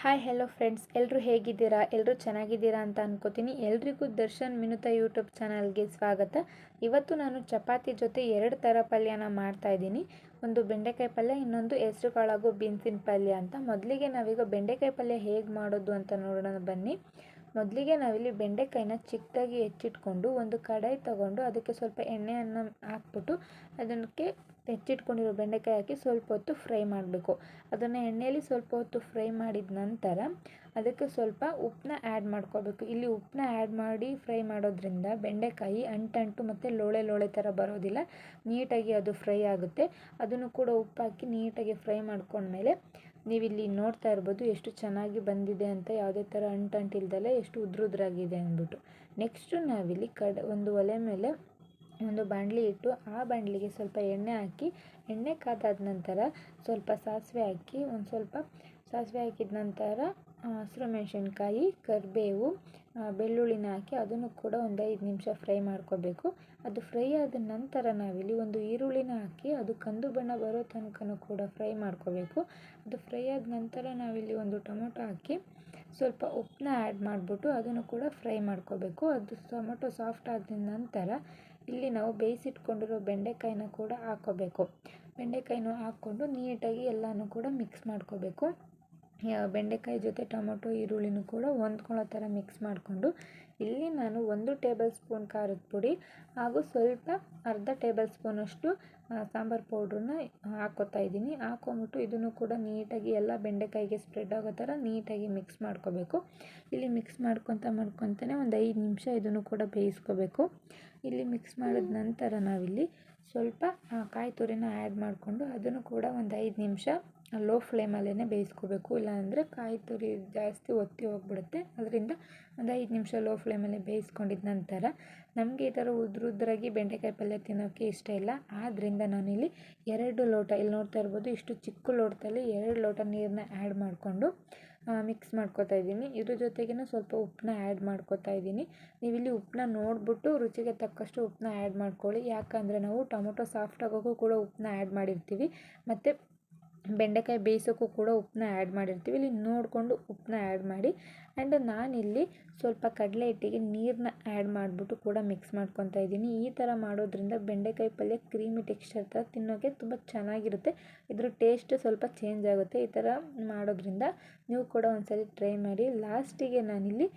Hi hello friends ಎಲ್ಲರೂ ಹೇಗಿದ್ದೀರಾ? ಎಲ್ಲರೂ ಚೆನ್ನಾಗಿದ್ದೀರಾ ಅಂತ ಅನ್ಕೋತೀನಿ. ಎಲ್ರಿಗೂ ದರ್ಶನ್ ಮಿನುತ ಯೂಟ್ಯೂಬ್ ಚಾನಲ್ಗೆ ಸ್ವಾಗತ. ಇವತ್ತು ನಾನು ಚಪಾತಿ ಜೊತೆ ಎರಡು ಥರ ಪಲ್ಯನ ಮಾಡ್ತಾ ಇದ್ದೀನಿ. ಒಂದು ಬೆಂಡೆಕಾಯಿ ಪಲ್ಯ, ಇನ್ನೊಂದು ಹೆಸ್ರು ಕಾಳಾಗೋ ಬೀನ್ಸಿನ ಪಲ್ಯ ಅಂತ. ಮೊದಲಿಗೆ ನಾವೀಗ ಬೆಂಡೆಕಾಯಿ ಪಲ್ಯ ಹೇಗೆ ಮಾಡೋದು ಅಂತ ನೋಡೋಣ ಬನ್ನಿ. ಮೊದಲಿಗೆ ನಾವಿಲ್ಲಿ ಬೆಂಡೆಕಾಯಿನ ಚಿಕ್ಕದಾಗಿ ಹೆಚ್ಚಿಟ್ಕೊಂಡು ಒಂದು ಕಡಾಯಿ ತಗೊಂಡು ಅದಕ್ಕೆ ಸ್ವಲ್ಪ ಎಣ್ಣೆಯನ್ನು ಹಾಕ್ಬಿಟ್ಟು ಅದಕ್ಕೆ ಹೆಚ್ಚಿಟ್ಕೊಂಡಿರೋ ಬೆಂಡೆಕಾಯಿ ಹಾಕಿ ಸ್ವಲ್ಪ ಹೊತ್ತು ಫ್ರೈ ಮಾಡಬೇಕು. ಅದನ್ನು ಎಣ್ಣೆಯಲ್ಲಿ ಸ್ವಲ್ಪ ಹೊತ್ತು ಫ್ರೈ ಮಾಡಿದ ನಂತರ ಅದಕ್ಕೆ ಸ್ವಲ್ಪ ಉಪ್ಪನ್ನ ಆ್ಯಡ್ ಮಾಡ್ಕೋಬೇಕು ಇಲ್ಲಿ ಉಪ್ಪನ್ನ ಆ್ಯಡ್ ಮಾಡಿ ಫ್ರೈ ಮಾಡೋದ್ರಿಂದ ಬೆಂಡೆಕಾಯಿ ಅಂಟಂಟು ಮತ್ತು ಲೋಳೆ ಲೋಳೆ ಥರ ಬರೋದಿಲ್ಲ. ನೀಟಾಗಿ ಅದು ಫ್ರೈ ಆಗುತ್ತೆ. ಅದನ್ನು ಕೂಡ ಉಪ್ಪು ಹಾಕಿ ನೀಟಾಗಿ ಫ್ರೈ ಮಾಡ್ಕೊಂಡ್ಮೇಲೆ ನೀವಿಲ್ಲಿ ನೋಡ್ತಾ ಇರ್ಬೋದು ಎಷ್ಟು ಚೆನ್ನಾಗಿ ಬಂದಿದೆ ಅಂತ ಯಾವುದೇ ಥರ ಅಂಟಂಟಿಲ್ದಲೆ ಎಷ್ಟು ಉದ್ರುದ್ರಾಗಿದೆ ಅಂದ್ಬಿಟ್ಟು. ನೆಕ್ಸ್ಟು ನಾವಿಲ್ಲಿ ಕಡೆ, ಒಂದು ಒಲೆ ಮೇಲೆ ಒಂದು ಬಾಂಡ್ಲಿ ಇಟ್ಟು ಆ ಬಾಣಲಿಗೆ ಸ್ವಲ್ಪ ಎಣ್ಣೆ ಹಾಕಿ, ಎಣ್ಣೆ ಕಾದಾದ ನಂತರ ಸ್ವಲ್ಪ ಸಾಸಿವೆ ಹಾಕಿ, ಒಂದು ಸ್ವಲ್ಪ ಸಾಸಿವೆ ಹಾಕಿದ ನಂತರ ಹಸಿರು ಮೆಣಸಿನ್ಕಾಯಿ ಕರಿಬೇವು ಬೆಳ್ಳುಳ್ಳಿನ ಹಾಕಿ ಅದನ್ನು ಕೂಡ ಒಂದು ಐದು ನಿಮಿಷ ಫ್ರೈ ಮಾಡ್ಕೋಬೇಕು. ಅದು ಫ್ರೈ ಆದ ನಂತರ ನಾವಿಲ್ಲಿ ಒಂದು ಈರುಳ್ಳಿನ ಹಾಕಿ ಅದು ಕಂದು ಬಣ್ಣ ಬರೋ ತನಕನೂ ಕೂಡ ಫ್ರೈ ಮಾಡ್ಕೋಬೇಕು. ಅದು ಫ್ರೈ ಆದ ನಂತರ ನಾವಿಲ್ಲಿ ಒಂದು ಟೊಮೊಟೊ ಹಾಕಿ ಸ್ವಲ್ಪ ಉಪ್ಪನ್ನ ಆ್ಯಡ್ ಮಾಡಿಬಿಟ್ಟು ಅದನ್ನು ಕೂಡ ಫ್ರೈ ಮಾಡ್ಕೋಬೇಕು. ಅದು ಟೊಮೊಟೊ ಸಾಫ್ಟ್ ಆದ ನಂತರ ಇಲ್ಲಿ ನಾವು ಬೇಯಿಸಿಟ್ಕೊಂಡಿರೋ ಬೆಂಡೆಕಾಯಿನ ಕೂಡ ಹಾಕ್ಕೋಬೇಕು ಬೆಂಡೆಕಾಯಿನೂ ಹಾಕ್ಕೊಂಡು ನೀಟಾಗಿ ಎಲ್ಲನೂ ಕೂಡ ಮಿಕ್ಸ್ ಮಾಡ್ಕೋಬೇಕು. ಬೆಂಡೆಕಾಯಿ ಜೊತೆ ಟೊಮೊಟೊ, ಈರುಳ್ಳಿನೂ ಕೂಡ ಹೊಂದ್ಕೊಳ್ಳೋ ಥರ ಮಿಕ್ಸ್ ಮಾಡಿಕೊಂಡು ಇಲ್ಲಿ ನಾನು ಒಂದು ಟೇಬಲ್ ಸ್ಪೂನ್ ಖಾರದ ಪುಡಿ ಹಾಗೂ ಸ್ವಲ್ಪ ಅರ್ಧ ಟೇಬಲ್ ಸ್ಪೂನಷ್ಟು ಸಾಂಬಾರು ಪೌಡ್ರನ್ನ ಹಾಕ್ಕೋತಾ ಇದ್ದೀನಿ. ಹಾಕ್ಕೊಂಬಿಟ್ಟು ಇದನ್ನು ಕೂಡ ನೀಟಾಗಿ ಎಲ್ಲ ಬೆಂಡೆಕಾಯಿಗೆ ಸ್ಪ್ರೆಡ್ ಆಗೋ ಥರ ನೀಟಾಗಿ ಮಿಕ್ಸ್ ಮಾಡ್ಕೋಬೇಕು. ಇಲ್ಲಿ ಮಿಕ್ಸ್ ಮಾಡ್ಕೊತ ಮಾಡ್ಕೊತಾನೆ ಒಂದು ಐದು ನಿಮಿಷ ಇದನ್ನು ಕೂಡ ಬೇಯಿಸ್ಕೋಬೇಕು. ಇಲ್ಲಿ ಮಿಕ್ಸ್ ಮಾಡಿದ ನಂತರ ನಾವಿಲ್ಲಿ ಸ್ವಲ್ಪ ಕಾಯಿ ತುರಿನ ಆ್ಯಡ್ ಮಾಡಿಕೊಂಡು ಅದನ್ನು ಕೂಡ ಒಂದು ಐದು ನಿಮಿಷ ಲೋ ಫ್ಲೇಮಲ್ಲೇ ಬೇಯಿಸ್ಕೋಬೇಕು. ಇಲ್ಲಾಂದರೆ ಕಾಯಿ ತುರಿ ಜಾಸ್ತಿ ಒತ್ತಿ ಹೋಗ್ಬಿಡುತ್ತೆ. ಅದರಿಂದ ಒಂದು ಐದು ನಿಮಿಷ ಲೋ ಫ್ಲೇಮಲ್ಲೇ ಬೇಯಿಸ್ಕೊಂಡಿದ ನಂತರ ನಮಗೆ ಈ ಥರ ಉದ್ರುದ್ರಾಗಿ ಬೆಂಡೆಕಾಯಿ ಪಲ್ಯ ತಿನ್ನೋಕ್ಕೆ ಇಷ್ಟ ಇಲ್ಲ. ಆದ್ದರಿಂದ ನಾನಿಲ್ಲಿ ಎರಡು ಲೋಟ ಇಲ್ಲಿ ನೋಡ್ತಾ ಇರ್ಬೋದು ಇಷ್ಟು ಚಿಕ್ಕ ಲೋಟದಲ್ಲಿ ಎರಡು ಲೋಟ ನೀರನ್ನ ಆ್ಯಡ್ ಮಾಡಿಕೊಂಡು ಮಿಕ್ಸ್ ಮಾಡ್ಕೊತಾ ಇದ್ದೀನಿ. ಇದ್ರ ಜೊತೆಗೇ ಸ್ವಲ್ಪ ಉಪ್ಪನ್ನ ಆ್ಯಡ್ ಮಾಡ್ಕೋತಾ ಇದ್ದೀನಿ. ನೀವಿಲ್ಲಿ ಉಪ್ಪನ್ನ ನೋಡಿಬಿಟ್ಟು ರುಚಿಗೆ ತಕ್ಕಷ್ಟು ಉಪ್ಪನ್ನ ಆ್ಯಡ್ ಮಾಡ್ಕೊಳ್ಳಿ. ಯಾಕಂದರೆ ನಾವು ಟೊಮೊಟೊ ಸಾಫ್ಟ್ ಆಗೋಕ್ಕೂ ಕೂಡ ಉಪ್ಪನ್ನ ಆ್ಯಡ್ ಮಾಡಿರ್ತೀವಿ. ಮತ್ತು ಬೆಂಡೆಕಾಯಿ ಬೇಯಿಸೋಕ್ಕೂ ಕೂಡ ಉಪ್ಪನ್ನ ಆ್ಯಡ್ ಮಾಡಿರ್ತೀವಿ. ಇಲ್ಲಿ ನೋಡಿಕೊಂಡು ಉಪ್ಪನ್ನ ಆ್ಯಡ್ ಮಾಡಿ ಆ್ಯಂಡ್ ನಾನಿಲ್ಲಿ ಸ್ವಲ್ಪ ಕಡಲೆ ಹಿಟ್ಟಿಗೆ ನೀರನ್ನ ಆ್ಯಡ್ ಮಾಡಿಬಿಟ್ಟು ಕೂಡ ಮಿಕ್ಸ್ ಮಾಡ್ಕೊತಾ ಇದ್ದೀನಿ. ಈ ಥರ ಮಾಡೋದ್ರಿಂದ ಬೆಂಡೆಕಾಯಿ ಪಲ್ಯ ಕ್ರೀಮಿ ಟೆಕ್ಸ್ಚರ್ ಥರ ತಿನ್ನೋಕ್ಕೆ ತುಂಬ ಚೆನ್ನಾಗಿರುತ್ತೆ. ಇದ್ರ ಟೇಸ್ಟ್ ಸ್ವಲ್ಪ ಚೇಂಜ್ ಆಗುತ್ತೆ. ಈ ಥರ ಮಾಡೋದ್ರಿಂದ ನೀವು ಕೂಡ ಒಂದ್ಸಲಿ ಟ್ರೈ ಮಾಡಿ. ಲಾಸ್ಟಿಗೆ ನಾನಿಲ್ಲಿ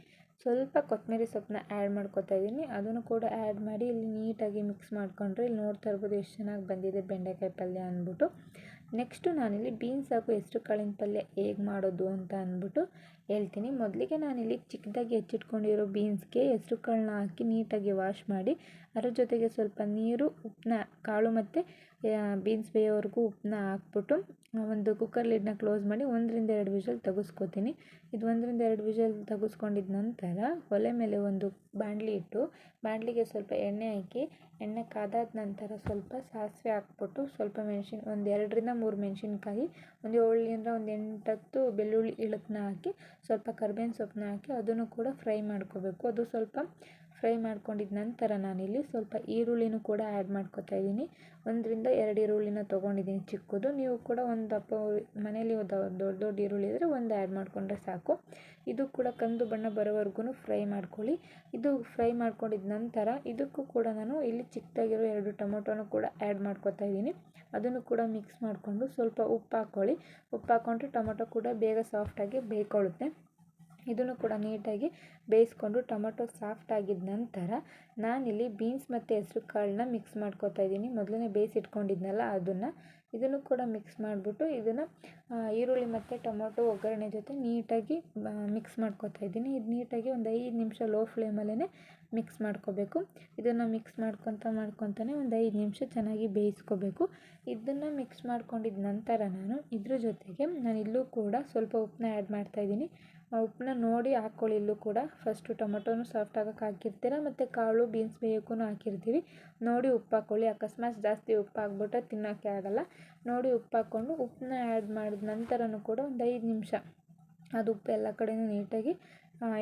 ಸ್ವಲ್ಪ ಕೊತ್ತಂಬರಿ ಸೊಪ್ಪನ್ನ ಆ್ಯಡ್ ಮಾಡ್ಕೊತಾ ಇದ್ದೀನಿ. ಅದನ್ನು ಕೂಡ ಆ್ಯಡ್ ಮಾಡಿ ಇಲ್ಲಿ ನೀಟಾಗಿ ಮಿಕ್ಸ್ ಮಾಡಿಕೊಂಡ್ರೆ ಇಲ್ಲಿ ನೋಡ್ತಾ ಇರ್ಬೋದು ಎಷ್ಟು ಚೆನ್ನಾಗಿ ಬಂದಿದೆ ಬೆಂಡೆಕಾಯಿ ಪಲ್ಯ ಅಂದ್ಬಿಟ್ಟು. ನೆಕ್ಸ್ಟು ನಾನಿಲ್ಲಿ ಬೀನ್ಸ್ ಹಾಗೂ ಹೆಸ್ರು ಕಾಳಿನ ಪಲ್ಯ ಹೇಗೆ ಮಾಡೋದು ಅಂತ ಅಂದ್ಬಿಟ್ಟು ಹೇಳ್ತೀನಿ. ಮೊದಲಿಗೆ ನಾನಿಲ್ಲಿ ಚಿಕ್ಕದಾಗಿ ಹೆಚ್ಚಿಟ್ಕೊಂಡಿರೋ ಬೀನ್ಸ್ಗೆ ಹೆಸರು ಕಾಳನ್ನ ಹಾಕಿ ನೀಟಾಗಿ ವಾಶ್ ಮಾಡಿ, ಅದ್ರ ಜೊತೆಗೆ ಸ್ವಲ್ಪ ನೀರು ಉಪ್ಪನ್ನ ಕಾಳು ಮತ್ತು ಬೀನ್ಸ್ ಬೇಯೋವರೆಗೂ ಉಪ್ಪನ್ನ ಹಾಕ್ಬಿಟ್ಟು ಒಂದು ಕುಕ್ಕರ್ ಲಿಡ್ನ ಕ್ಲೋಸ್ ಮಾಡಿ ಒಂದರಿಂದ ಎರಡು ವಿಷಲ್ ತೆಗೆಸ್ಕೋತೀನಿ. ಇದು ಒಂದರಿಂದ ಎರಡು ವಿಷಲ್ ತೆಗೆಸ್ಕೊಂಡಿದ ನಂತರ ಒಲೆ ಮೇಲೆ ಒಂದು ಬಾಣಲಿ ಇಟ್ಟು ಬಾಣಲಿಗೆ ಸ್ವಲ್ಪ ಎಣ್ಣೆ ಹಾಕಿ, ಎಣ್ಣೆ ಕಾದಾದ ನಂತರ ಸ್ವಲ್ಪ ಸಾಸಿವೆ ಹಾಕ್ಬಿಟ್ಟು, ಸ್ವಲ್ಪ ಮೆಣಸಿನ, ಒಂದು ಎರಡರಿಂದ ಮೂರು ಮೆಣಸಿನ್ಕಾಯಿ, ಒಂದು ಏಳರಿಂದ ಒಂದು ಎಂಟತ್ತು ಬೆಳ್ಳುಳ್ಳಿ, ಇಳಕನ್ನ ಹಾಕಿ ಸ್ವಲ್ಪ ಕರ್ಬೇವಿನ ಸೊಪ್ಪನ್ನ ಹಾಕಿ ಅದನ್ನು ಕೂಡ ಫ್ರೈ ಮಾಡ್ಕೋಬೇಕು. ಅದು ಸ್ವಲ್ಪ ಫ್ರೈ ಮಾಡ್ಕೊಂಡಿದ ನಂತರ ನಾನಿಲ್ಲಿ ಸ್ವಲ್ಪ ಈರುಳ್ಳಿನೂ ಕೂಡ ಆ್ಯಡ್ ಮಾಡ್ಕೊತಾ ಇದ್ದೀನಿ. ಒಂದರಿಂದ ಎರಡು ಈರುಳ್ಳಿನ ತೊಗೊಂಡಿದ್ದೀನಿ ಚಿಕ್ಕದು. ನೀವು ಕೂಡ ಒಂದು ಮನೆಯಲ್ಲಿ ಮನೇಲಿ ದೊಡ್ಡ ದೊಡ್ಡ ಈರುಳ್ಳಿ ಇದ್ದರೆ ಒಂದು ಆ್ಯಡ್ ಮಾಡಿಕೊಂಡ್ರೆ ಸಾಕು. ಇದು ಕೂಡ ಕಂದು ಬಣ್ಣ ಬರೋವರೆಗೂ ಫ್ರೈ ಮಾಡ್ಕೊಳ್ಳಿ. ಇದು ಫ್ರೈ ಮಾಡ್ಕೊಂಡಿದ ನಂತರ ಇದಕ್ಕೂ ಕೂಡ ನಾನು ಇಲ್ಲಿ ಚಿಕ್ಕದಾಗಿರೋ ಎರಡು ಟೊಮೊಟೊನೂ ಕೂಡ ಆ್ಯಡ್ ಮಾಡ್ಕೊತಾ ಇದ್ದೀನಿ. ಅದನ್ನು ಕೂಡ ಮಿಕ್ಸ್ ಮಾಡಿಕೊಂಡು ಸ್ವಲ್ಪ ಉಪ್ಪು ಹಾಕ್ಕೊಳ್ಳಿ. ಉಪ್ಪು ಹಾಕ್ಕೊಂಡ್ರೆ ಟೊಮೊಟೊ ಕೂಡ ಬೇಗ ಸಾಫ್ಟಾಗಿ ಬೇಯ್ಕೊಳ್ಳುತ್ತೆ. ಇದನ್ನು ಕೂಡ ನೀಟಾಗಿ ಬೇಯಿಸ್ಕೊಂಡು ಟೊಮೊಟೊ ಸಾಫ್ಟ್ ಆಗಿದ ನಂತರ ನಾನಿಲ್ಲಿ ಬೀನ್ಸ್ ಮತ್ತು ಹೆಸ್ರು ಕಾಳನ್ನ ಮಿಕ್ಸ್ ಮಾಡ್ಕೊತಾ ಇದ್ದೀನಿ. ಮೊದಲನೇ ಬೇಯಿಸಿಟ್ಕೊಂಡಿದ್ನಲ್ಲ ಅದನ್ನು. ಇದನ್ನು ಕೂಡ ಮಿಕ್ಸ್ ಮಾಡಿಬಿಟ್ಟು ಇದನ್ನು ಈರುಳ್ಳಿ ಮತ್ತು ಟೊಮೊಟೊ ಒಗ್ಗರಣೆ ಜೊತೆ ನೀಟಾಗಿ ಮಿಕ್ಸ್ ಮಾಡ್ಕೊತಾ ಇದ್ದೀನಿ. ಇದು ನೀಟಾಗಿ ಒಂದು ಐದು ನಿಮಿಷ ಲೋ ಫ್ಲೇಮಲ್ಲೇ ಮಿಕ್ಸ್ ಮಾಡ್ಕೋಬೇಕು. ಇದನ್ನು ಮಿಕ್ಸ್ ಮಾಡ್ಕೊತ ಮಾಡ್ಕೊತಾನೆ ಒಂದು ಐದು ನಿಮಿಷ ಚೆನ್ನಾಗಿ ಬೇಯಿಸ್ಕೋಬೇಕು. ಇದನ್ನು ಮಿಕ್ಸ್ ಮಾಡ್ಕೊಂಡಿದ ನಂತರ ನಾನು ಇದ್ರ ಜೊತೆಗೆ ನಾನು ಇಲ್ಲೂ ಕೂಡ ಸ್ವಲ್ಪ ಉಪ್ಪನ್ನ ಆ್ಯಡ್ ಮಾಡ್ತಾಯಿದ್ದೀನಿ ಉಪ್ಪನ್ನ ನೋಡಿ ಹಾಕ್ಕೊಳ್ಳಿ ಇಲ್ಲೂ ಕೂಡ. ಫಸ್ಟು ಟೊಮೊಟೊನೂ ಸಾಫ್ಟ್ ಆಗೋಕೆ ಹಾಕಿರ್ತೀರ, ಮತ್ತು ಕಾಳು ಬೀನ್ಸ್ ಬೇಯೋಕ್ಕೂ ಹಾಕಿರ್ತೀವಿ. ನೋಡಿ ಉಪ್ಪು ಹಾಕ್ಕೊಳ್ಳಿ ಅಕಸ್ಮಾತ್ ಜಾಸ್ತಿ ಉಪ್ಪು ಹಾಕ್ಬಿಟ್ರೆ ತಿನ್ನೋಕ್ಕೆ ಆಗೋಲ್ಲ. ನೋಡಿ ಉಪ್ಪು ಹಾಕ್ಕೊಂಡು ಉಪ್ಪನ್ನ ಆ್ಯಡ್ ಮಾಡಿದ ನಂತರನೂ ಕೂಡ ಒಂದು ಐದು ನಿಮಿಷ. ಅದು ಉಪ್ಪು ಎಲ್ಲ ಕಡೆಯೂ ನೀಟಾಗಿ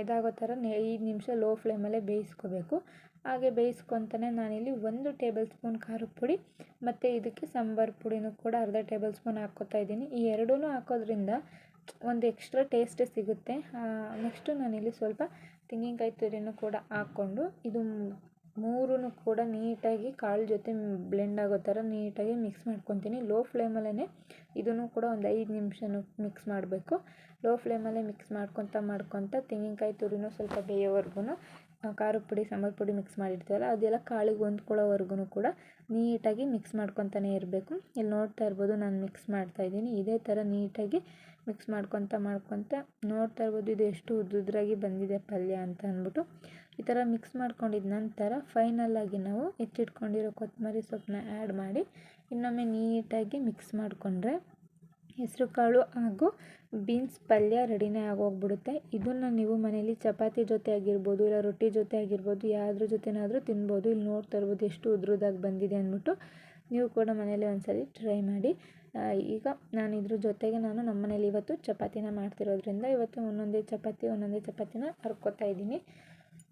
ಇದಾಗೋ ಥರ ಐದು ನಿಮಿಷ ಲೋ ಫ್ಲೇಮಲ್ಲೇ ಬೇಯಿಸ್ಕೋಬೇಕು. ಹಾಗೆ ಬೇಯಿಸ್ಕೊತಾನೆ ನಾನಿಲ್ಲಿ ಒಂದು ಟೇಬಲ್ ಸ್ಪೂನ್ ಖಾರದ ಪುಡಿ ಮತ್ತು ಇದಕ್ಕೆ ಸಾಂಬಾರು ಪುಡಿನೂ ಕೂಡ ಅರ್ಧ ಟೇಬಲ್ ಸ್ಪೂನ್ ಹಾಕ್ಕೋತಾ ಇದ್ದೀನಿ. ಈ ಎರಡೂ ಹಾಕೋದ್ರಿಂದ ಒಂದು ಎಕ್ಸ್ಟ್ರಾ ಟೇಸ್ಟ್ ಸಿಗುತ್ತೆ. ನೆಕ್ಸ್ಟು ನಾನಿಲ್ಲಿ ಸ್ವಲ್ಪ ತೆಂಗಿನಕಾಯಿ ತುರಿನೂ ಕೂಡ ಹಾಕ್ಕೊಂಡು ಇದು ಮೂರೂ ಕೂಡ ನೀಟಾಗಿ ಕಾಳು ಜೊತೆ ಬ್ಲೆಂಡ್ ಆಗೋ ಥರ ನೀಟಾಗಿ ಮಿಕ್ಸ್ ಮಾಡ್ಕೊತೀನಿ. ಲೋ ಫ್ಲೇಮಲ್ಲೇ ಇದನ್ನು ಕೂಡ ಒಂದು ಐದು ನಿಮಿಷನೂ ಮಿಕ್ಸ್ ಮಾಡಬೇಕು. ಲೋ ಫ್ಲೇಮಲ್ಲೇ ಮಿಕ್ಸ್ ಮಾಡ್ಕೊತ ಮಾಡ್ಕೊತ ತೆಂಗಿನಕಾಯಿ ತುರಿನೂ ಸ್ವಲ್ಪ ಬೇಯೋವರೆಗೂ ಖಾರದ ಪುಡಿ, ಸಾಂಬಾರು ಪುಡಿ ಮಿಕ್ಸ್ ಮಾಡಿರ್ತೀವಲ್ಲ, ಅದೆಲ್ಲ ಕಾಳಿಗೆ ಹೊಂದ್ಕೊಳ್ಳೋವರೆಗೂ ಕೂಡ ನೀಟಾಗಿ ಮಿಕ್ಸ್ ಮಾಡ್ಕೊತಾನೆ ಇರಬೇಕು. ಇಲ್ಲಿ ನೋಡ್ತಾ ಇರ್ಬೋದು ನಾನು ಮಿಕ್ಸ್ ಮಾಡ್ತಾ ಇದ್ದೀನಿ. ಇದೇ ಥರ ನೀಟಾಗಿ ಮಿಕ್ಸ್ ಮಾಡ್ಕೊತ ಮಾಡ್ಕೊತ ನೋಡ್ತಾ ಇರ್ಬೋದು ಇದು ಎಷ್ಟು ಉದ್ದುದ್ರಾಗಿ ಬಂದಿದೆ ಪಲ್ಯ ಅಂತ ಅಂದ್ಬಿಟ್ಟು. ಈ ಥರ ಮಿಕ್ಸ್ ಮಾಡ್ಕೊಂಡಿದ ನಂತರ ಫೈನಲ್ಲಾಗಿ ನಾವು ಹೆಚ್ಚಿಟ್ಕೊಂಡಿರೋ ಕೊತ್ತಂಬರಿ ಸೊಪ್ಪನ್ನ ಆ್ಯಡ್ ಮಾಡಿ ಇನ್ನೊಮ್ಮೆ ನೀಟಾಗಿ ಮಿಕ್ಸ್ ಮಾಡಿಕೊಂಡ್ರೆ ಹೆಸರು ಕಾಳು ಹಾಗೂ ಬೀನ್ಸ್ ಪಲ್ಯ ರೆಡಿನೇ ಆಗೋಗ್ಬಿಡುತ್ತೆ. ಇದನ್ನು ನೀವು ಮನೇಲಿ ಚಪಾತಿ ಜೊತೆ ಆಗಿರ್ಬೋದು, ಇಲ್ಲ ರೊಟ್ಟಿ ಜೊತೆ ಆಗಿರ್ಬೋದು, ಯಾವುದ್ರ ಜೊತೆನಾದರೂ ತಿನ್ಬೋದು, ಇಲ್ಲಿ ನೋಡ್ತಾ ಇರ್ಬೋದು ಎಷ್ಟು ಉದ್ರದಾಗಿ ಬಂದಿದೆ ಅಂದ್ಬಿಟ್ಟು ನೀವು ಕೂಡ ಮನೇಲಿ ಒಂದ್ಸರಿ ಟ್ರೈ ಮಾಡಿ. ಈಗ ನಾನು ಇದ್ರ ಜೊತೆಗೆ ನಾನು ನಮ್ಮ ಮನೇಲಿ ಇವತ್ತು ಚಪಾತಿನ ಮಾಡ್ತಿರೋದ್ರಿಂದ ಇವತ್ತು ಒಂದೊಂದೇ ಚಪಾತಿ, ಒಂದೊಂದೇ ಚಪಾತಿನ ಹರ್ಕೊತಾ ಇದ್ದೀನಿ.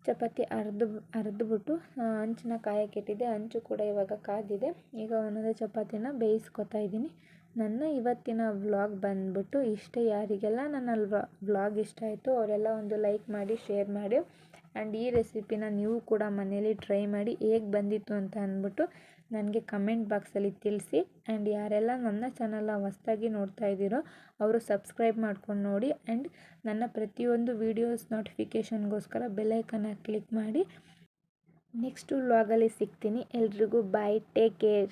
ಚಪಾತಿ ಅರ್ದು, ಅರ್ದ್ಬಿಟ್ಟು ಹಂಚನ್ನ ಕಾಯಕ್ಕಿಟ್ಟಿದ್ದೆ ಹಂಚು ಕೂಡ ಇವಾಗ ಕಾದಿದೆ. ಈಗ ಒಂದೊಂದೇ ಚಪಾತಿನ ಬೇಯಿಸ್ಕೊತಾ ಇದ್ದೀನಿ. ನನ್ನ ಇವತ್ತಿನ ವ್ಲಾಗ್ ಬಂದ್ಬಿಟ್ಟು ಇಷ್ಟೇ. ಯಾರಿಗೆಲ್ಲ ನನ್ನ ವ್ಲಾಗ್ ಇಷ್ಟ ಆಯಿತು ಅವರೆಲ್ಲ ಒಂದು ಲೈಕ್ ಮಾಡಿ, ಶೇರ್ ಮಾಡಿ. ಆ್ಯಂಡ್ ಈ ರೆಸಿಪಿನ ನೀವು ಕೂಡ ಮನೇಲಿ ಟ್ರೈ ಮಾಡಿ. ಹೇಗೆ ಬಂದಿತ್ತು ಅಂತ ಅಂದ್ಬಿಟ್ಟು ನನಗೆ ಕಮೆಂಟ್ ಬಾಕ್ಸಲ್ಲಿ ತಿಳಿಸಿ. ಆ್ಯಂಡ್ ಯಾರೆಲ್ಲ ನನ್ನ ಚಾನಲ್ನ ಹೊಸ್ದಾಗಿ ನೋಡ್ತಾ ಇದ್ದೀರೋ ಅವರು ಸಬ್ಸ್ಕ್ರೈಬ್ ಮಾಡ್ಕೊಂಡು ನೋಡಿ. ಆ್ಯಂಡ್ ನನ್ನ ಪ್ರತಿಯೊಂದು ವೀಡಿಯೋಸ್ ನೋಟಿಫಿಕೇಷನ್ಗೋಸ್ಕರ ಬೆಲ್ಲೈಕನ್ನ ಕ್ಲಿಕ್ ಮಾಡಿ. ನೆಕ್ಸ್ಟು ವ್ಲಾಗಲ್ಲಿ ಸಿಗ್ತೀನಿ. ಎಲ್ರಿಗೂ ಬಾಯ್ ಟೇಕ್ ಕೇರ್